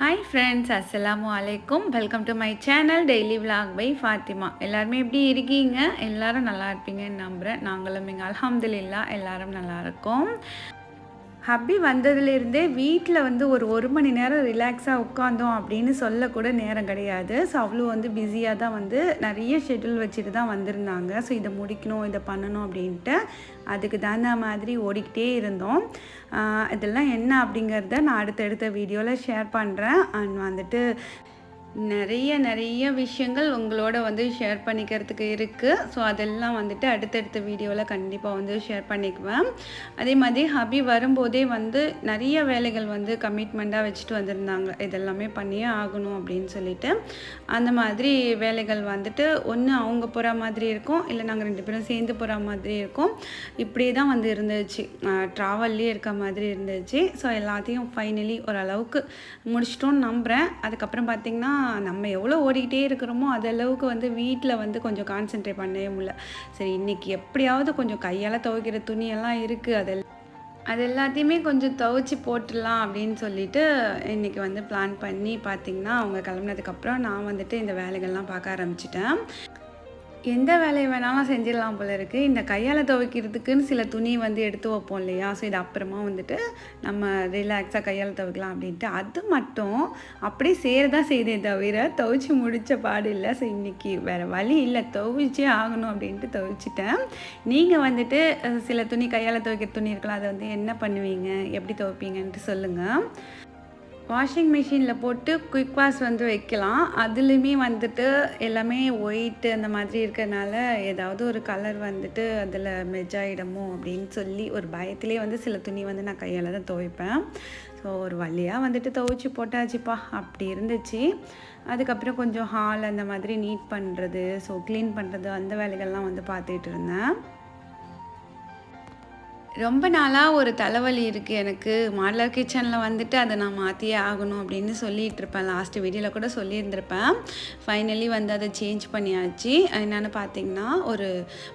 Hi friends அஸ்லாம் வலைக்கும் welcome to my channel daily vlog by Fathima எல்லாருமே எப்படி இருக்கீங்க? எல்லாரும் நல்லா இருப்பீங்கன்னு நம்புகிறேன் நாங்களும் இங்கே அலமதுல்லா எல்லாரும் நல்லா இருக்கோம். ஹப்பி வந்ததுலேருந்தே வீட்டில் வந்து ஒரு ஒரு மணி நேரம் ரிலாக்ஸாக உட்காந்தோம் அப்படின்னு சொல்லக்கூட நேரம் கிடையாது. ஸோ அவ்வளோ வந்து பிஸியாக தான் வந்து நிறைய ஷெட்யூல் வச்சுட்டு தான் வந்திருந்தாங்க. ஸோ இதை முடிக்கணும் இதை பண்ணணும் அப்படின்ட்டு அதுக்கு தகுந்த மாதிரி ஓடிக்கிட்டே இருந்தோம். இதெல்லாம் என்ன அப்படிங்கிறத நான் அடுத்தடுத்த வீடியோவில் ஷேர் பண்ணுறேன் அண்ட் வந்துட்டு நிறைய நிறைய விஷயங்கள் உங்களோட வந்து ஷேர் பண்ணிக்கிறதுக்கு இருக்குது ஸோ அதெல்லாம் வந்துட்டு அடுத்தடுத்த வீடியோவில் கண்டிப்பாக வந்து ஷேர் பண்ணிக்குவேன். அதே மாதிரி ஹபி வரும்போதே வந்து நிறைய வேலைகள் வந்து கமிட்மெண்ட்டாக வச்சுட்டு வந்திருந்தாங்க. இதெல்லாமே பண்ணியே ஆகணும் அப்படின்னு சொல்லிட்டு. அந்த மாதிரி வேலைகள் வந்துட்டு ஒன்று அவங்க போகிற மாதிரி இருக்கும். இல்லை நாங்கள் ரெண்டு பேரும் சேர்ந்து போகிற மாதிரி இருக்கும். இப்படியே தான் வந்து இருந்துச்சு. ட்ராவல்லே இருக்க மாதிரி இருந்துச்சு. ஸோ எல்லாத்தையும் ஃபைனலி ஓரளவுக்கு முடிச்சிட்டோன்னு நம்புகிறேன் அதுக்கப்புறம் பார்த்திங்கன்னா நம்ம எவ்வளோ ஓடிக்கிட்டே இருக்கிறோமோ அதளவுக்கு அளவுக்கு வந்து வீட்டில் வந்து கொஞ்சம் கான்சென்ட்ரேட் பண்ணவே முடியல. சரி இன்றைக்கி எப்படியாவது கொஞ்சம் கையால் துவைக்கிற துணியெல்லாம் இருக்குது அதெல்லாம் அது எல்லாத்தையுமே கொஞ்சம் துவைச்சி போட்டுடலாம் அப்படின்னு சொல்லிட்டு இன்றைக்கி வந்து பிளான் பண்ணி பார்த்திங்கன்னா அவங்க கிளம்புனதுக்கப்புறம் நான் வந்துட்டு இந்த வேலைகள்லாம் பார்க்க ஆரம்பிச்சிட்டேன். எந்த வேலையை வேணாலும் செஞ்சிடலாம் போல இருக்குது இந்த கையால் துவைக்கிறதுக்குன்னு சில துணி வந்து எடுத்து வைப்போம் இல்லையா? ஸோ இது அப்புறமா வந்துட்டு நம்ம ரிலாக்ஸாக கையால் துவைக்கலாம் அப்படின்ட்டு. அது மட்டும் அப்படியே சேரதான் செய்தே தவிர துவைச்சி முடித்த பாடு இல்லை. ஸோ இன்றைக்கி வேறு வழி இல்லை. துவைச்சே ஆகணும் அப்படின்ட்டு துவைச்சிட்டேன். நீங்கள் வந்துட்டு சில துணி கையால் துவைக்கிற துணி இருக்கலாம் அதை வந்து என்ன பண்ணுவீங்க? எப்படி துவைப்பீங்கன்ட்டு சொல்லுங்கள் வாஷிங் மிஷினில் போட்டு குயிக் வாஷ் வந்து வைக்கலாம். அதுலேயுமே வந்துட்டு எல்லாமே ஒயிட்டு அந்த மாதிரி இருக்கிறனால ஏதாவது ஒரு கலர் வந்துட்டு அதில் மெஜாயிடமோ அப்படின்னு சொல்லி ஒரு பயத்திலே வந்து சில துணி வந்து நான் கையால் தான் துவைப்பேன். ஸோ ஒரு வழியாக வந்துட்டு துவைச்சி போட்டாச்சுப்பா. அப்படி இருந்துச்சு. அதுக்கப்புறம் கொஞ்சம் ஹால் அந்த மாதிரி நீட் பண்ணுறது ஸோ க்ளீன் பண்ணுறது அந்த வேலைகள்லாம் வந்து பார்த்துட்டு இருந்தேன். ரொம்ப நாளாக ஒரு தலைவலி இருக்குது எனக்கு மாடலர் கிச்சனில் வந்துட்டு அதை நான் மாற்றியே ஆகணும் அப்படின்னு சொல்லிகிட்டு இருப்பேன் லாஸ்ட்டு வீடியோவில் கூட சொல்லியிருந்திருப்பேன். ஃபைனலி வந்து அதை சேஞ்ச் பண்ணியாச்சு. என்னென்னு பார்த்தீங்கன்னா ஒரு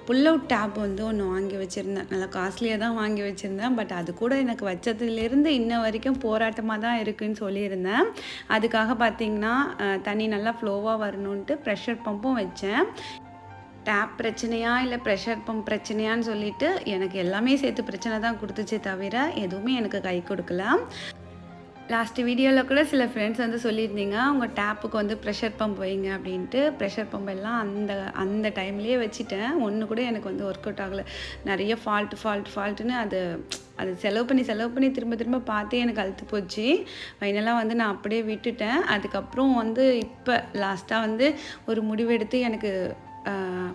புல் அவுட் டேப் வந்து ஒன்று வாங்கி வச்சுருந்தேன். நல்லா காஸ்ட்லியாக தான் வாங்கி வச்சுருந்தேன். பட் அது கூட எனக்கு வச்சதுலேருந்து இன்ன வரைக்கும் போராட்டமாக தான் இருக்குன்னு சொல்லியிருந்தேன். அதுக்காக பார்த்தீங்கன்னா தண்ணி நல்லா ஃப்ளோவாக வரணுன்ட்டு ப்ரெஷர் பம்பும் வச்சேன். டேப் பிரச்சனையா இல்லை ப்ரெஷர் பம்ப் பிரச்சனையான்னு சொல்லிட்டு எனக்கு எல்லாமே சேர்த்து பிரச்சனை தான் கொடுத்துச்சே தவிர எதுவுமே எனக்கு கை கொடுக்கல. லாஸ்ட் வீடியோவில் கூட சில ஃப்ரெண்ட்ஸ் வந்து சொல்லியிருந்தீங்க அவங்க டேப்புக்கு வந்து ப்ரெஷர் பம்ப் வைங்க அப்படின்ட்டு. ப்ரெஷர் பம்ப் எல்லாம் அந்த அந்த டைம்லேயே வச்சுட்டேன். ஒன்று கூட எனக்கு வந்து ஒர்க் அவுட் ஆகலை. நிறைய ஃபால்ட் ஃபால்ட் ஃபால்ட்டுன்னு அது அது செலவு பண்ணி செலவு பண்ணி திரும்ப திரும்ப பார்த்தே எனக்கு அழுத்து போச்சு. ஃபைனலாக வந்து நான் அப்படியே விட்டுட்டேன். அதுக்கப்புறம் வந்து இப்போ லாஸ்ட்டாக வந்து ஒரு முடிவெடுத்து எனக்கு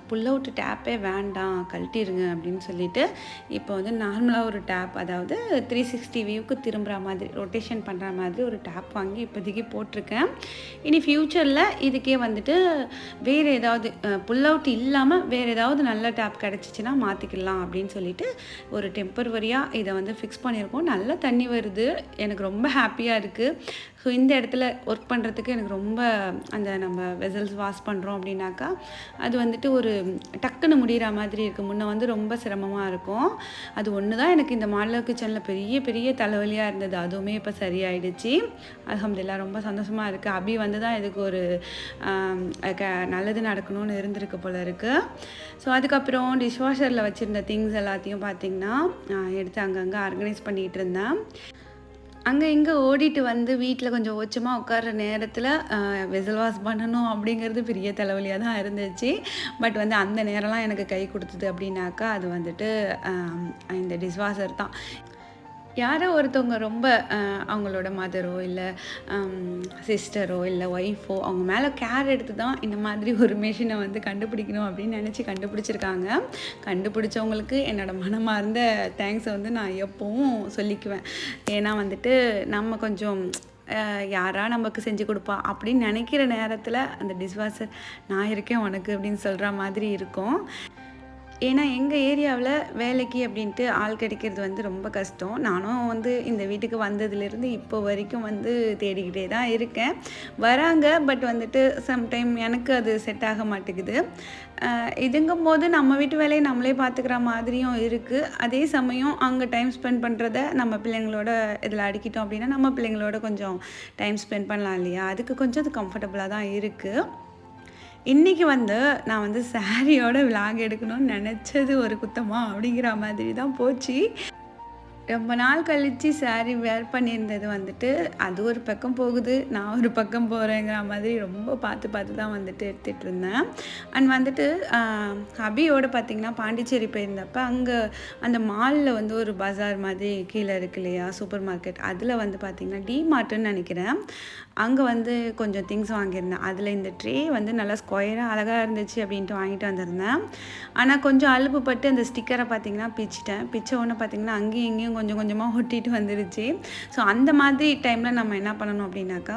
புல் அவுட் டேப்பே வேண்டாம் கழட்டிடுங்க அப்படின்னு சொல்லிட்டு இப்போ வந்து நார்மலாக ஒரு டேப் அதாவது த்ரீ சிக்ஸ்டி வியூக்கு திரும்புகிற மாதிரி ரொட்டேஷன் பண்ணுற மாதிரி ஒரு டேப் வாங்கி இப்போதைக்கு போட்டிருக்கேன். இனி ஃப்யூச்சரில் இதுக்கே வந்துட்டு வேறு ஏதாவது புல் அவுட் இல்லாமல் வேறு ஏதாவது நல்ல டேப் கிடச்சிச்சின்னா மாற்றிக்கலாம் அப்படின்னு சொல்லிட்டு ஒரு டெம்பரவரியாக இதை வந்து ஃபிக்ஸ் பண்ணியிருக்கோம். நல்லா தண்ணி வருது. எனக்கு ரொம்ப ஹாப்பியாக இருக்குது ஸோ இந்த இடத்துல ஒர்க் பண்ணுறதுக்கு எனக்கு ரொம்ப அந்த நம்ம வெசல்ஸ் வாஷ் பண்ணுறோம் அப்படின்னாக்கா அது வந்துட்டு ஒரு டக்குன்னு முடிகிற மாதிரி இருக்குது முன்னே வந்து ரொம்ப சிரமமாக இருக்கும். அது ஒன்று தான் எனக்கு இந்த மாடலர் கிச்சனில் பெரிய பெரிய தலைவலியாக இருந்தது. அதுவுமே இப்போ சரியாயிடுச்சு. அல்ஹம்துலில்லாஹ் ரொம்ப சந்தோஷமாக இருக்குது அபி வந்து தான் இதுக்கு ஒரு க- நல்லது நடக்கணும்னு இருந்திருக்கு போல் இருக்குது ஸோ அதுக்கப்புறம் டிஷ்வாஷரில் வச்சுருந்த திங்ஸ் எல்லாத்தையும் பார்த்திங்கன்னா எடுத்து அங்கங்கே ஆர்கனைஸ் பண்ணிகிட்டு இருந்தேன். அங்கே இங்கே ஓடிட்டு வந்து வீட்டில் கொஞ்சம் ஓச்சமாக உட்கார்ற நேரத்தில் வெசல் வாஷ் பண்ணணும் அப்படிங்கிறது பெரிய தலைவலியாக தான் இருந்துச்சு. பட் வந்து அந்த நேரம்லாம் எனக்கு கை கொடுத்தது அப்படின்னாக்கா அது வந்துட்டு இந்த டிஷ்வாஷர் தான். யாரோ ஒருத்தவங்க ரொம்ப அவங்களோட மதரோ இல்லை சிஸ்டரோ இல்லை ஒய்ஃபோ அவங்க மேலே கேர் எடுத்து தான் இந்த மாதிரி ஒரு மிஷினை வந்து கண்டுபிடிக்கணும் அப்படின்னு நினச்சி கண்டுபிடிச்சிருக்காங்க. கண்டுபிடிச்சவங்களுக்கு என்னோட மனமார்ந்த தேங்க்ஸை வந்து நான் எப்போவும் சொல்லிக்குவேன். ஏன்னா வந்துட்டு நம்ம கொஞ்சம் யாரா நமக்கு செஞ்சு கொடுப்பா அப்படின்னு நினைக்கிற நேரத்தில் அந்த டிஷ்வாஷர் நான் இருக்கேன் உனக்கு அப்படின்னு சொல்கிற மாதிரி இருக்கும். ஏன்னா எங்கள் ஏரியாவில் வேலைக்கு அப்படின்ட்டு ஆள் கிடைக்கிறது வந்து ரொம்ப கஷ்டம். நானும் வந்து இந்த வீட்டுக்கு வந்ததுலேருந்து இப்போ வரைக்கும் வந்து தேடிக்கிட்டே தான் இருக்கேன். வராங்க பட் வந்துட்டு சம்டைம் எனக்கு அது செட் ஆக மாட்டேங்குது. இதுங்கும் போது நம்ம வீட்டு வேலையை நம்மளே பார்த்துக்கிற மாதிரியும் இருக்குது அதே சமயம் அங்கே டைம் ஸ்பெண்ட் பண்ணுறத நம்ம பிள்ளைங்களோட இதில் அடிக்கிட்டோம் அப்படின்னா நம்ம பிள்ளைங்களோட கொஞ்சம் டைம் ஸ்பெண்ட் பண்ணலாம் இல்லையா? அதுக்கு கொஞ்சம் அது கம்ஃபர்டபுளாக தான் இருக்குது இன்றைக்கி வந்து நான் வந்து சாரியோட விலாக் எடுக்கணும்னு நினச்சது ஒரு குத்தமாக அப்படிங்கிற மாதிரி தான் போச்சு. ரொம்ப நாள் கழித்து saree வேர் பண்ணியிருந்தது வந்துட்டு அது ஒரு பக்கம் போகுது நான் ஒரு பக்கம் போகிறேங்கிற மாதிரி ரொம்ப பார்த்து பார்த்து தான் வந்துட்டு எடுத்துகிட்டு இருந்தேன். அண்ட் வந்துட்டு ஹபியோடு பார்த்திங்கன்னா பாண்டிச்சேரி போயிருந்தப்ப அங்கே அந்த மாலில் வந்து ஒரு பஜார் மாதிரி கீழே இருக்கு இல்லையா சூப்பர் மார்க்கெட் அதில் வந்து பார்த்திங்கன்னா டிமார்ட்டுன்னு நினைக்கிறேன். அங்கே வந்து கொஞ்சம் திங்ஸ் வாங்கியிருந்தேன். அதில் இந்த ட்ரே வந்து நல்லா ஸ்கொயராக அழகாக இருந்துச்சு அப்படின்ட்டு வாங்கிட்டு வந்திருந்தேன். ஆனால் கொஞ்சம் அலுப்புப்பட்டு அந்த ஸ்டிக்கரை பார்த்திங்கன்னா பிச்சிட்டேன். பிச்ச உடனே பார்த்திங்கன்னா அங்கேயும் இங்கேயும் கொஞ்சம் கொஞ்சமாக ஒட்டிட்டு வந்துருச்சு. ஸோ அந்த மாதிரி டைமில் நம்ம என்ன பண்ணணும் அப்படின்னாக்கா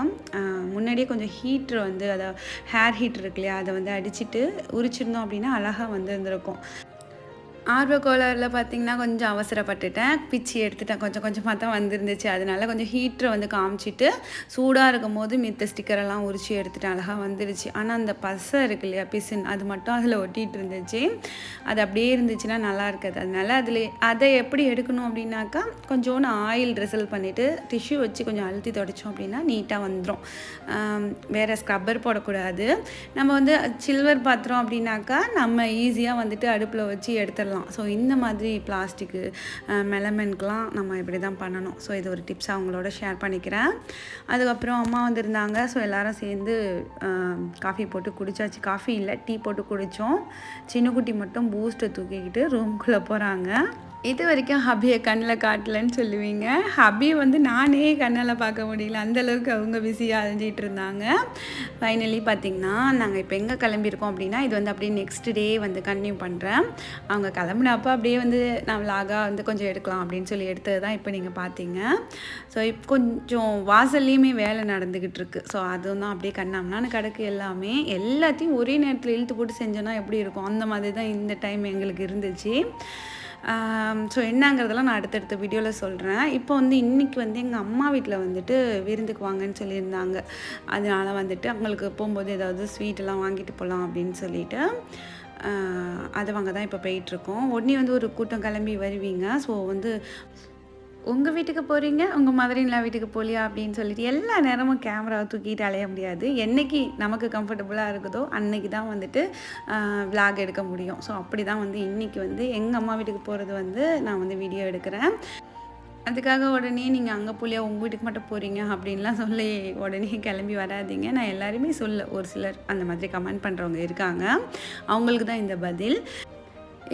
முன்னாடியே கொஞ்சம் ஹீட்ரு வந்து அதை ஹேர் ஹீட்ரு இருக்கு இல்லையா அதை வந்து அடிச்சுட்டு உரிச்சிருந்தோம் அப்படின்னா அழகாக வந்து இருந்திருக்கும் ஆர்வ கோளாறில் பார்த்தீங்கன்னா கொஞ்சம் அவசரப்பட்டுட்டேன். பிச்சு எடுத்துட்டேன். கொஞ்சம் கொஞ்சமாக தான் வந்துருந்துச்சு. அதனால கொஞ்சம் ஹீட்டரை வந்து காமிச்சிட்டு சூடாக இருக்கும் போது மித்த ஸ்டிக்கரெல்லாம் உரிச்சு எடுத்துட்டேன் அழகாக வந்துருச்சு. ஆனால் அந்த பசை இருக்கு இல்லையா பிசின் அது மட்டும் அதில் ஒட்டிகிட்டு இருந்துச்சு. அது அப்படியே இருந்துச்சுன்னா நல்லா இருக்காது. அதனால அதில் அதை எப்படி எடுக்கணும் அப்படின்னாக்கா கொஞ்சோண்டு ஆயில் ரிசல் பண்ணிவிட்டு டிஷ்யூ வச்சு கொஞ்சம் அழுத்தி தொடச்சோம் அப்படின்னா நீட்டாக வந்துடும் வேறு ஸ்க்ரப்பர் போடக்கூடாது. நம்ம வந்து சில்வர் பாத்திரம் அப்படின்னாக்கா நம்ம ஈஸியாக வந்துட்டு அடுப்பில் வச்சு எடுத்துடலாம். ஸோ இந்த மாதிரி பிளாஸ்டிக்கு மெலமென்ட்கெலாம் நம்ம இப்படி தான் பண்ணணும். ஸோ இது ஒரு டிப்ஸ் அவங்களோட ஷேர் பண்ணிக்கிறேன். அதுக்கப்புறம் அம்மா வந்திருந்தாங்க. ஸோ எல்லோரும் சேர்ந்து காஃபி போட்டு குடித்தாச்சு காஃபி இல்லை டீ போட்டு குடித்தோம் சின்ன குட்டி மட்டும் பூஸ்ட்டை தூக்கிக்கிட்டு ரூம்குள்ளே போகிறாங்க இது வரைக்கும் ஹபியை கண்ணில் காட்டலன்னு சொல்லுவீங்க. ஹபி வந்து நானே கண்ணால் பார்க்க முடியல. அந்தளவுக்கு அவங்க பிஸியாக அலைஞ்சிட்டு இருந்தாங்க. ஃபைனலி பார்த்திங்கன்னா நாங்கள் இப்போ எங்கே கிளம்பியிருக்கோம் அப்படின்னா இது வந்து அப்படியே நெக்ஸ்ட் டே வந்து கன்டினியூ பண்ணுறேன் அவங்க கிளம்புனப்போ அப்படியே வந்து நான் லாகாக வந்து கொஞ்சம் எடுக்கலாம் அப்படின்னு சொல்லி எடுத்தது தான் இப்போ நீங்கள் பார்த்தீங்க. ஸோ இப்போ கொஞ்சம் வாசல்லையுமே வேலை நடந்துக்கிட்டு இருக்கு. ஸோ அதுவும் தான் அப்படியே கண்ணாமனான்னு கிடக்கு எல்லாமே. எல்லாத்தையும் ஒரே நேரத்தில் இழுத்து போட்டு செஞ்சோன்னா எப்படி இருக்கும்? அந்த மாதிரி தான் இந்த டைம் எங்களுக்கு இருந்துச்சு. ஸோ என்னங்கிறதெல்லாம் நான் அடுத்தடுத்த வீடியோவில் சொல்கிறேன் இப்போ வந்து இன்றைக்கி வந்து எங்கள் அம்மா வீட்டில் வந்துட்டு விருந்துக்கு வாங்கன்னு சொல்லியிருந்தாங்க. அதனால் வந்துட்டு அவங்களுக்கு போகும்போது ஏதாவது ஸ்வீட்டெல்லாம் வாங்கிட்டு போகலாம் அப்படின்னு சொல்லிட்டு அது வாங்க தான் இப்போ போயிட்டுருக்கோம் உடனே வந்து ஒரு கூட்டம் கிளம்பி வருவீங்க. ஸோ வந்து உங்கள் வீட்டுக்கு போகிறீங்க உங்கள் மதுரைங்களா வீட்டுக்கு போகலையா அப்படின்னு சொல்லிட்டு எல்லா நேரமும் கேமராவை தூக்கிட்டு அலைய முடியாது. என்னைக்கு நமக்கு கம்ஃபர்டபுளாக இருக்குதோ அன்னைக்கு தான் வந்துட்டு விளாக் எடுக்க முடியும். ஸோ அப்படி தான் வந்து இன்றைக்கி வந்து எங்கள் அம்மா வீட்டுக்கு போகிறது வந்து நான் வந்து வீடியோ எடுக்கிறேன். அதுக்காக உடனே நீங்கள் அங்கே போலியா உங்கள் வீட்டுக்கு மட்டும் போகிறீங்க அப்படின்லாம் சொல்லி உடனே கிளம்பி வராதீங்க. நான் எல்லாருமே சொல்ல ஒரு சிலர் அந்த மாதிரி கமெண்ட் பண்ணுறவங்க இருக்காங்க. அவங்களுக்கு தான் இந்த பதில்.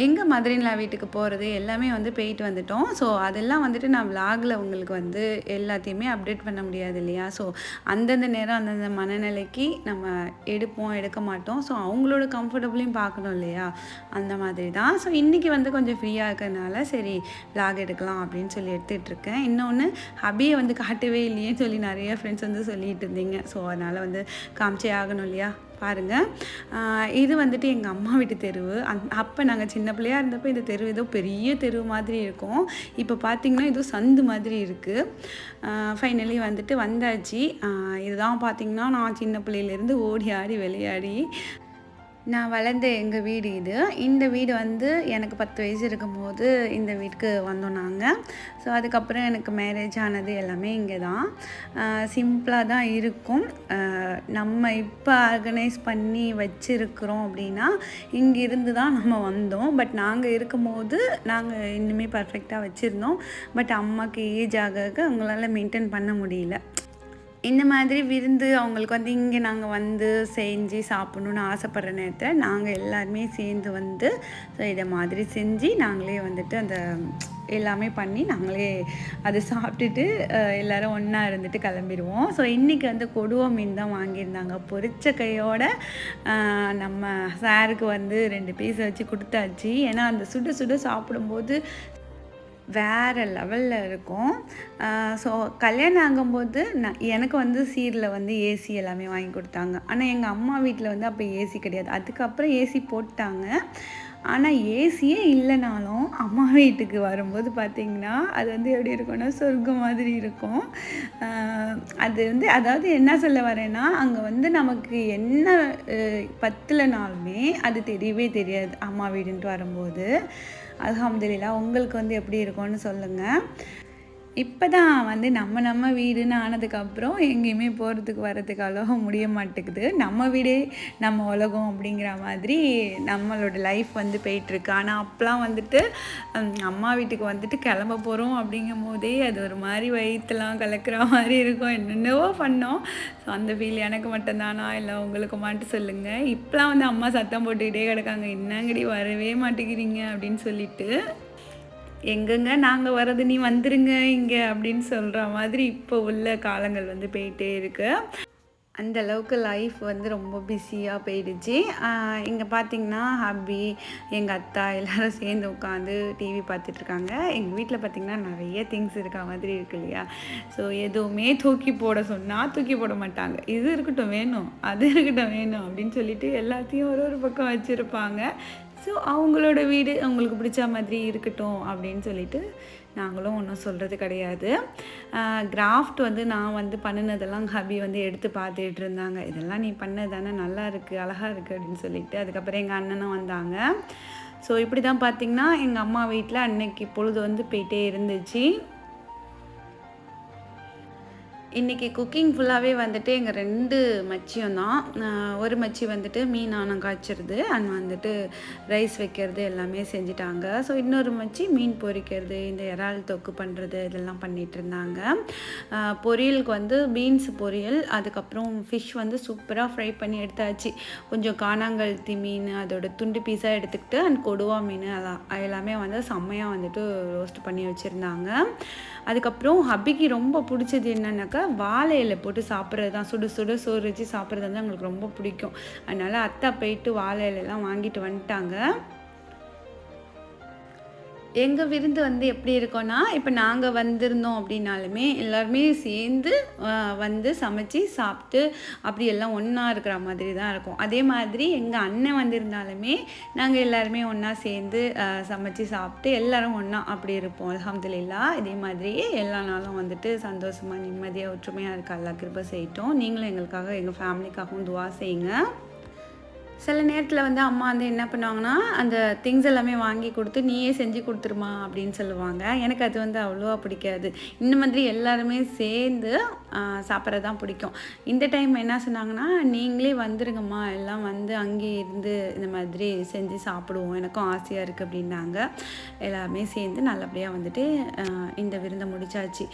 எங்கள் மதுரைங்களா வீட்டுக்கு போகிறது எல்லாமே வந்து போயிட்டு வந்துட்டோம். ஸோ அதெல்லாம் வந்துட்டு நான் விலாகில் உங்களுக்கு வந்து எல்லாத்தையுமே அப்டேட் பண்ண முடியாது இல்லையா? ஸோ அந்தந்த நேரம் அந்தந்த மனநிலைக்கு நம்ம எடுப்போம் எடுக்க மாட்டோம். ஸோ அவங்களோட கம்ஃபர்டபுளையும் பார்க்கணும் இல்லையா? அந்த மாதிரி தான். ஸோ இன்றைக்கி வந்து கொஞ்சம் ஃப்ரீயாக இருக்கிறனால சரி விலாக் எடுக்கலாம் அப்படின்னு சொல்லி எடுத்துகிட்டு இருக்கேன். இன்னொன்று ஹபியை வந்து காட்டவே இல்லையேன்னு சொல்லி நிறைய ஃப்ரெண்ட்ஸ் வந்து சொல்லிகிட்டு இருந்தீங்க. ஸோ அதனால் வந்து காமிச்சே ஆகணும் இல்லையா? பாருங்கள் இது வந்துட்டு எங்கள் அம்மா வீட்டு தெருவு. அந் அப்போ நாங்கள் சின்ன பிள்ளையாக இருந்தப்போ இந்த தெரு ஏதோ பெரிய தெரு மாதிரி இருக்கும். இப்போ பார்த்தீங்கன்னா ஏதோ சந்து மாதிரி இருக்குது ஃபைனலி வந்துட்டு வந்தாச்சு. இதுதான் பார்த்தீங்கன்னா நான் சின்ன பிள்ளையிலேருந்து ஓடி ஆடி விளையாடி நான் வளர்ந்த எங்கள் வீடு இது. இந்த வீடு வந்து எனக்கு பத்து வயசு இருக்கும்போது இந்த வீட்டுக்கு வந்தோம் நாங்கள் ஸோ அதுக்கப்புறம் எனக்கு மேரேஜ் ஆனது எல்லாமே இங்கே தான் சிம்பிளாக தான் இருக்கும். நம்ம இப்போ ஆர்கனைஸ் பண்ணி வச்சுருக்குறோம் அப்படின்னா இங்கே இருந்து தான் நம்ம வந்தோம். பட் நாங்கள் இருக்கும்போது நாங்கள் இன்னுமே பர்ஃபெக்டாக வச்சுருந்தோம். பட் அம்மாவுக்கு ஏஜ் ஆக ஆக அவங்களால மெயின்டைன் பண்ண முடியல. இந்த மாதிரி விருந்து அவங்களுக்கு வந்து இங்கே நாங்கள் வந்து செஞ்சு சாப்பிட்ணுன்னு ஆசைப்படுற நேரத்தில் நாங்கள் எல்லாருமே சேர்ந்து வந்து ஸோ இதை மாதிரி செஞ்சு நாங்களே வந்துட்டு அந்த எல்லாமே பண்ணி நாங்களே அதை சாப்பிட்டுட்டு எல்லாரும் ஒன்றா இருந்துட்டு கிளம்பிடுவோம். ஸோ இன்றைக்கி வந்து கொடுவ மீன் தான் வாங்கியிருந்தாங்க. பொரிச்ச கையோட நம்ம சாருக்கு வந்து ரெண்டு பீஸ் வச்சு கொடுத்தாச்சு. ஏன்னா அந்த சுட சுட சாப்பிடும்போது வேறு லெவலில் இருக்கும். ஸோ கல்யாணம் ஆகும்போது நான் எனக்கு வந்து சீரில் வந்து ஏசி எல்லாமே வாங்கி கொடுத்தாங்க. ஆனால் எங்கள் அம்மா வீட்டில் வந்து அப்போ ஏசி கிடையாது. அதுக்கப்புறம் ஏசி போட்டாங்க. ஆனால் ஏசியே இல்லைனாலும் அம்மா வீட்டுக்கு வரும்போது பார்த்திங்கன்னா அது வந்து எப்படி இருக்கும்னா சொர்க்கம் மாதிரி இருக்கும். அது வந்து அதாவது என்ன சொல்ல வரேன்னா அங்கே வந்து நமக்கு என்ன அஹ், பத்தலைனாலுமே அது தெரியவே தெரியாது அம்மா வீடுன்ட்டு வரும்போது. அல்ஹம்துலில்லாஹ் உங்களுக்கு வந்து எப்படி இருக்கும்னு சொல்லுங்கள் இப்போ தான் வந்து நம்ம நம்ம வீடுன்னு ஆனதுக்கப்புறம் எங்கேயுமே போகிறதுக்கு வரதுக்கு அவ்வளோவா முடிய மாட்டேங்குது. நம்ம வீடே நம்ம உலகம் அப்படிங்கிற மாதிரி நம்மளோட லைஃப் வந்து போயிட்டுருக்கு. ஆனால் அப்போலாம் வந்துட்டு அம்மா வீட்டுக்கு வந்துட்டு கிளம்ப போகிறோம் அப்படிங்கும் போதே அது ஒரு மாதிரி வயிற்றுலாம் கலக்கிற மாதிரி இருக்கும். என்னென்னவோ பண்ணோம். ஸோ அந்த ஃபீல் எனக்கு மட்டும்தானா? இல்லை உங்களுக்கு மட்டும் சொல்லுங்கள் இப்போலாம் வந்து அம்மா சத்தம் போட்டுக்கிட்டே கிடக்காங்க. என்னங்கடி வரவே மாட்டேங்கிறீங்க அப்படின்னு சொல்லிட்டு. எங்கெங்க நாங்கள் வர்றது? நீ வந்துருங்க இங்கே அப்படின்னு சொல்கிற மாதிரி இப்போ உள்ள காலங்கள் வந்து போயிட்டே இருக்குது அந்த அளவுக்கு லைஃப் வந்து ரொம்ப பிஸியாக போயிடுச்சு. இங்கே பார்த்தீங்கன்னா ஹப்பி எங்கள் அத்தா எல்லோரும் சேர்ந்து உட்காந்து டிவி பார்த்துட்ருக்காங்க எங்கள் வீட்டில் பார்த்திங்கன்னா நிறைய திங்ஸ் இருக்க மாதிரி இருக்கு இல்லையா? ஸோ எதுவுமே தூக்கி போட சொன்னால் தூக்கி போட மாட்டாங்க. இது இருக்கட்டும் வேணும் அது இருக்கட்டும் வேணும் அப்படின்னு சொல்லிட்டு எல்லாத்தையும் ஒரு ஒரு பக்கம் வச்சுருப்பாங்க. ஸோ அவங்களோட வீடு அவங்களுக்கு பிடிச்ச மாதிரி இருக்கட்டும் அப்படின்னு சொல்லிட்டு நாங்களும் ஒன்றும் சொல்கிறது கிடையாது. கிராஃப்ட் வந்து நான் வந்து பண்ணினதெல்லாம் ஹபி வந்து எடுத்து பார்த்துட்டு இருந்தாங்க. இதெல்லாம் நீ பண்ணது தானே நல்லா இருக்குது அழகாக இருக்குது அப்படின்னு சொல்லிட்டு. அதுக்கப்புறம் எங்கள் அண்ணனும் வந்தாங்க. ஸோ இப்படி தான் பார்த்தீங்கன்னா எங்கள் அம்மா வீட்டில் அன்னைக்கு பொழுது வந்து போயிட்டே இருந்துச்சு. இன்றைக்கி குக்கிங் ஃபுல்லாகவே வந்துட்டு எங்கள் ரெண்டு மச்சியம் தான் ஒரு மச்சி வந்துட்டு மீன் ஆனம் காய்ச்சிறது அண்ட் வந்துட்டு ரைஸ் வைக்கிறது எல்லாமே செஞ்சுட்டாங்க. ஸோ இன்னொரு மச்சி மீன் பொரிக்கிறது இந்த இறால் தொக்கு பண்ணுறது இதெல்லாம் பண்ணிகிட்டு இருந்தாங்க பொரியலுக்கு வந்து பீன்ஸ் பொரியல் அதுக்கப்புறம் ஃபிஷ் வந்து சூப்பராக ஃப்ரை பண்ணி எடுத்தாச்சு. கொஞ்சம் காணாங்கழுத்தி மீன் அதோட துண்டு பீஸாக எடுத்துக்கிட்டு அண்ட் கொடுவா மீன் அதான் எல்லாமே வந்து செம்மையாக வந்துட்டு ரோஸ்ட் பண்ணி வச்சுருந்தாங்க. அதுக்கப்புறம் ஹப்பிக்கு ரொம்ப பிடிச்சது என்னன்னாக்கா வாழை இலை போட்டு சாப்பிட்றது தான். சுடு சுடு சோறு வச்சு சாப்பிட்றது வந்து அவங்களுக்கு ரொம்ப பிடிக்கும். அதனால் அத்தை போயிட்டு வாழை இலையெல்லாம் வாங்கிட்டு வந்துட்டாங்க. எங்கள் விருந்து வந்து எப்படி இருக்கோன்னா இப்போ நாங்கள் வந்திருந்தோம் அப்படின்னாலுமே எல்லாருமே சேர்ந்து வந்து சமைச்சு சாப்பிட்டு அப்படி எல்லாம் ஒன்றா இருக்கிற மாதிரி தான் இருக்கும். அதே மாதிரி எங்கள் அண்ணன் வந்திருந்தாலுமே நாங்கள் எல்லாருமே ஒன்றா சேர்ந்து சமைச்சு சாப்பிட்டு எல்லாரும் ஒன்றா அப்படி இருப்போம். அலமதுல்லா இதே மாதிரியே எல்லா நாளும் வந்துட்டு சந்தோஷமாக நிம்மதியாக ஒற்றுமையாக இருக்க அல்லா கிருபை செய்யட்டும். நீங்களும் எங்களுக்காக எங்கள் ஃபேமிலிக்காகவும் துவா செய்யுங்க. சில நேரத்தில் வந்து அம்மா வந்து என்ன பண்ணுவாங்கன்னா அந்த திங்ஸ் எல்லாமே வாங்கி கொடுத்து நீயே செஞ்சு கொடுத்துருமா அப்படின்னு சொல்லுவாங்க. எனக்கு அது வந்து அவ்வளோவா பிடிக்காது. இந்த மாதிரி எல்லாருமே சேர்ந்து சாப்பிட்றது தான் பிடிக்கும். இந்த டைம் என்ன சொன்னாங்கன்னா நீங்களே வந்துருங்கம்மா எல்லாம் வந்து அங்கேயே இருந்து இந்த மாதிரி செஞ்சு சாப்பிடுவோம். எனக்கும் ஆசையாக இருக்குது அப்படின்னாங்க. எல்லாருமே சேர்ந்து நல்லபடியாக வந்துட்டு இந்த விருந்தை முடிச்சாச்சு.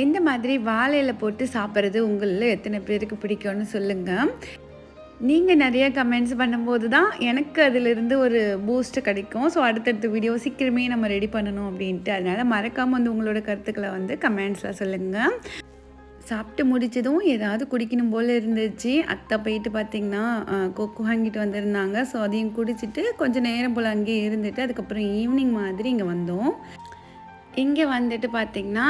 எந்த மாதிரி வாழையில போட்டு சாப்பிட்றது உங்களில் எத்தனை பேருக்கு பிடிக்கும்னு சொல்லுங்கள் நீங்கள் நிறைய கமெண்ட்ஸ் பண்ணும்போது தான் எனக்கு அதிலிருந்து ஒரு பூஸ்ட் கிடைக்கும். ஸோ அடுத்தடுத்த வீடியோ சீக்கிரமே நம்ம ரெடி பண்ணணும் அப்படின்ட்டு. அதனால் மறக்காமல் வந்து உங்களோட கருத்துக்களை வந்து கமெண்ட்ஸில் சொல்லுங்கள் சாப்பிட்டு முடிச்சதும் ஏதாவது குடிக்கணும் போல் இருந்துச்சு. அத்தை போயிட்டு பார்த்திங்கன்னா கொக்கு வாங்கிட்டு வந்திருந்தாங்க. ஸோ அதையும் குடிச்சிட்டு கொஞ்சம் நேரம் போல் அங்கேயே இருந்துட்டு அதுக்கப்புறம் ஈவினிங் மாதிரி இங்கே வந்தோம். இங்கே வந்துட்டு பார்த்தீங்கன்னா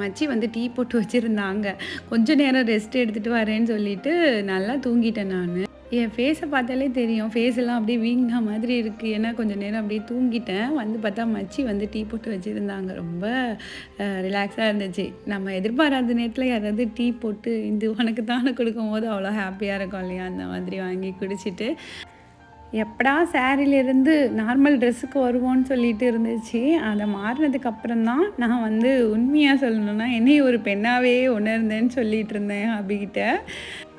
மச்சி வந்து டீ போட்டு வச்சுருந்தாங்க. கொஞ்ச நேரம் ரெஸ்ட் எடுத்துகிட்டு வரேன்னு சொல்லிட்டு நல்லா தூங்கிட்டேன் நான். என் ஃபேஸை பார்த்தாலே தெரியும். ஃபேஸ் எல்லாம் அப்படியே வீங்கின மாதிரி இருக்குது ஏன்னா கொஞ்சம் நேரம் அப்படியே தூங்கிட்டேன். வந்து பார்த்தா மச்சி வந்து டீ போட்டு வச்சுருந்தாங்க. ரொம்ப ரிலாக்ஸாக இருந்துச்சு. நம்ம எதிர்பாராத நேரத்தில் யாராவது டீ போட்டு இது உனக்கு தானே கொடுக்கும்போது அவ்வளோ ஹாப்பியாக இருக்கும் இல்லையா? அந்த மாதிரி வாங்கி குடிச்சிட்டு எப்படா சாரியிலேருந்து நார்மல் ட்ரெஸ்ஸுக்கு வருவோன்னு சொல்லிட்டு இருந்துச்சு. அதை மாறினதுக்கு தான் நான் வந்து உண்மையாக சொல்லணும்னா என்னை ஒரு பெண்ணாகவே உணர்ந்தேன்னு சொல்லிட்டு இருந்தேன் அபிகிட்ட.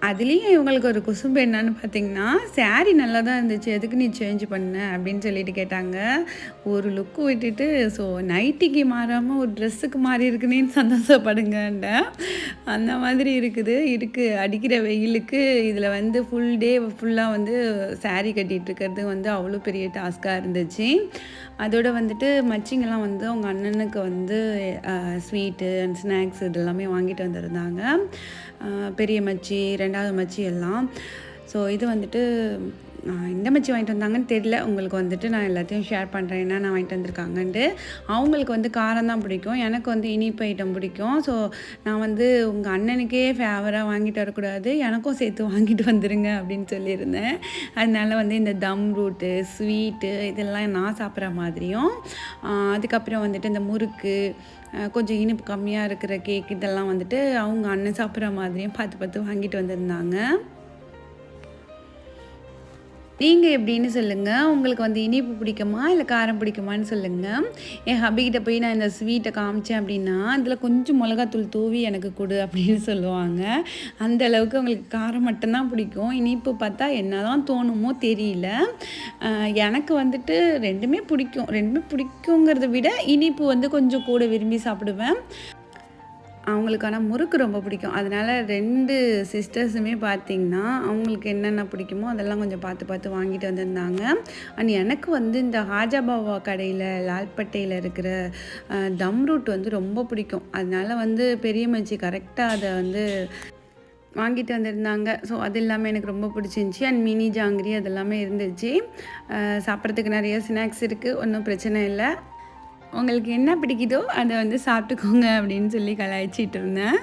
அதுலேயும் இவங்களுக்கு ஒரு குசும்பு என்னன்னு பார்த்தீங்கன்னா saree நல்லா தான் இருந்துச்சு. எதுக்கு நீ சேஞ்ச் பண்ண? அப்படின்னு சொல்லிட்டு கேட்டாங்க. ஒரு லுக்கு விட்டுட்டு ஸோ நைட்டிக்கு மாறாமல் ஒரு ட்ரெஸ்ஸுக்கு மாறி இருக்குன்னு சந்தோஷப்படுங்கண்டேன் அந்த மாதிரி இருக்குது. இருக்குது அடிக்கிற வெயிலுக்கு இதில் வந்து ஃபுல் டே ஃபுல்லாக வந்து saree கட்டிகிட்டு இருக்கிறது வந்து அவ்வளோ பெரிய டாஸ்க்காக இருந்துச்சு. அதோட வந்துட்டு மச்சிங்கெல்லாம் வந்து அவங்க அண்ணனுக்கு வந்து ஸ்வீட்டு அண்ட் ஸ்நாக்ஸ் இதெல்லாமே வாங்கிட்டு வந்திருந்தாங்க. பெரிய மச்சி ரெண்டாவது மச்சி எல்லாம். ஸோ இது வந்துட்டு இந்த மச்சி வாங்கிட்டு வந்தாங்கன்னு தெரியல. உங்களுக்கு வந்துட்டு நான் எல்லாத்தையும் ஷேர் பண்ணுறேன் என்ன நான் வாங்கிட்டு வந்திருக்காங்கன்ட்டு. அவங்களுக்கு வந்து காரம் தான் பிடிக்கும். எனக்கு வந்து இனிப்பு ஐட்டம் பிடிக்கும். ஸோ நான் வந்து உங்கள் அண்ணனுக்கே ஃபேவராக வாங்கிட்டு வரக்கூடாது. எனக்கும் சேர்த்து வாங்கிட்டு வந்துடுங்க அப்படின்னு சொல்லியிருந்தேன். அதனால வந்து இந்த தம் ரூட்டு ஸ்வீட்டு இதெல்லாம் நான் சாப்பிட்ற மாதிரியும் அதுக்கப்புறம் வந்துட்டு இந்த முறுக்கு கொஞ்சம் இனிப்பு கம்மியாக இருக்கிற கேக் இதெல்லாம் வந்துட்டு அவங்க அண்ணன் சாப்பிட்ற மாதிரியும் பார்த்து பார்த்து வாங்கிட்டு வந்திருந்தாங்க. நீங்கள் எப்படின்னு சொல்லுங்கள் உங்களுக்கு வந்து இனிப்பு பிடிக்குமா? இல்லை காரம் பிடிக்குமான்னு சொல்லுங்கள் என் ஹபிகிட்ட போய் நான் இந்த ஸ்வீட்டை காமிச்சேன் அப்படின்னா அதில் கொஞ்சம் மிளகாத்தூள் தூவி எனக்கு கொடு அப்படின்னு சொல்லுவாங்க. அந்த அளவுக்கு அவங்களுக்கு காரம் மட்டும்தான் பிடிக்கும். இனிப்பு பார்த்தா என்ன தான் தோணுமோ தெரியல. எனக்கு வந்துட்டு ரெண்டுமே பிடிக்கும். ரெண்டுமே பிடிக்குங்கிறத விட இனிப்பு வந்து கொஞ்சம் கூட விரும்பி சாப்பிடுவேன். அவங்களுக்கு ஆனால் முறுக்கு ரொம்ப பிடிக்கும். அதனால் ரெண்டு சிஸ்டர்ஸுமே பார்த்திங்கன்னா அவங்களுக்கு என்னென்ன பிடிக்குமோ அதெல்லாம் கொஞ்சம் பார்த்து பார்த்து வாங்கிட்டு வந்திருந்தாங்க. அண்ட் எனக்கு வந்து இந்த ஹாஜாபாபா கடையில் லால்பட்டையில் இருக்கிற தம் ரூட் வந்து ரொம்ப பிடிக்கும். அதனால வந்து பெரிய மச்சி கரெக்டாக அதை வந்து வாங்கிட்டு வந்திருந்தாங்க. ஸோ அது எல்லாமே எனக்கு ரொம்ப பிடிச்சிருந்துச்சி. அண்ட் மினி ஜாங்கிரி அதெல்லாமே இருந்துச்சு. சாப்பிட்றதுக்கு நிறைய ஸ்நாக்ஸ் இருக்குது ஒன்றும் பிரச்சனை இல்லை. உங்களுக்கு என்ன பிடிக்குதோ அதை வந்து சாப்பிட்டுக்கோங்க அப்படின்னு சொல்லி கலாய்ச்சிட்டு இருந்தேன்.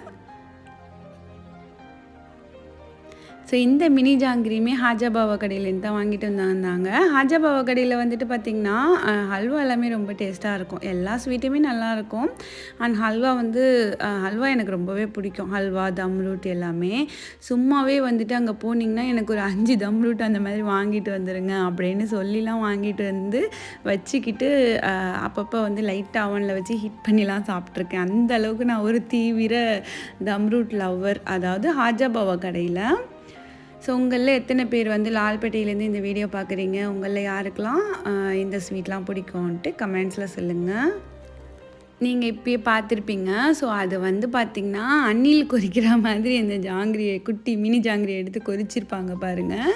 ஸோ இந்த மினி ஜாங்கிரியுமே ஹாஜாபாவா கடையிலேருந்து தான் வாங்கிட்டு வந்தாங்க. ஹாஜாபாவா கடையில் வந்துட்டு பார்த்திங்கன்னா ஹல்வா எல்லாமே ரொம்ப டேஸ்ட்டாக இருக்கும். எல்லா ஸ்வீட்டுமே நல்லாயிருக்கும் அண்ட் ஹல்வா வந்து ஹல்வா எனக்கு ரொம்பவே பிடிக்கும். ஹல்வா தம் ரூட் எல்லாமே. சும்மாவே வந்துட்டு அங்கே போனீங்கன்னா எனக்கு ஒரு அஞ்சு தம் ரூட் அந்த மாதிரி வாங்கிட்டு வந்துடுங்க அப்படின்னு சொல்லிலாம் வாங்கிட்டு வந்து வச்சுக்கிட்டு அப்பப்போ வந்து லைட் அவனில் வச்சு ஹிட் பண்ணிலாம் சாப்பிட்ருக்கேன் அந்த அளவுக்கு நான் ஒரு தீவிர தம் ரூட் லவ்வர் அதாவது ஹாஜாபாவா கடையில். ஸோ உங்களில் எத்தனை பேர் வந்து லால்பேட்டையிலேருந்து இந்த வீடியோ பார்க்குறீங்க? உங்களில் யாருக்கெல்லாம் இந்த ஸ்வீட்லாம் பிடிக்கும்ன்ட்டு கமெண்ட்ஸில் சொல்லுங்கள் நீங்கள் இப்பயே பார்த்துருப்பீங்க ஸோ அது வந்து பார்த்திங்கன்னா அணில் கொறிக்கிற மாதிரி இந்த ஜாங்கிரியை குட்டி மினி ஜாங்கிரியை எடுத்து கொறிச்சிருப்பாங்க பாருங்கள்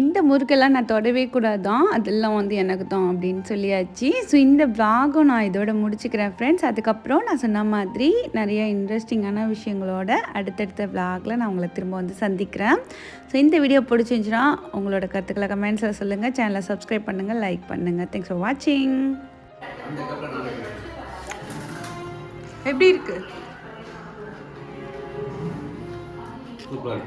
இந்த முறுக்கெல்லாம் நான் தொடவே கூடாதான் அதெல்லாம் வந்து எனக்கு தான் அப்படின்னு சொல்லியாச்சு. ஸோ இந்த vlog-உம் நான் இதோட முடிச்சுக்கிறேன் ஃப்ரெண்ட்ஸ் அதுக்கப்புறம் நான் சொன்ன மாதிரி நிறைய இன்ட்ரெஸ்டிங்கான விஷயங்களோட அடுத்தடுத்த vlog-ல நான் உங்களை திரும்ப வந்து சந்திக்கிறேன். ஸோ இந்த வீடியோ பிடிச்சிருந்துச்சுன்னா உங்களோட கருத்துக்களை கமெண்ட்ஸில் சொல்லுங்கள் சேனலை சப்ஸ்கிரைப் பண்ணுங்கள் லைக் பண்ணுங்கள் தேங்க்ஸ் ஃபார் வாட்சிங் எப்படி இருக்குது சூப்பர்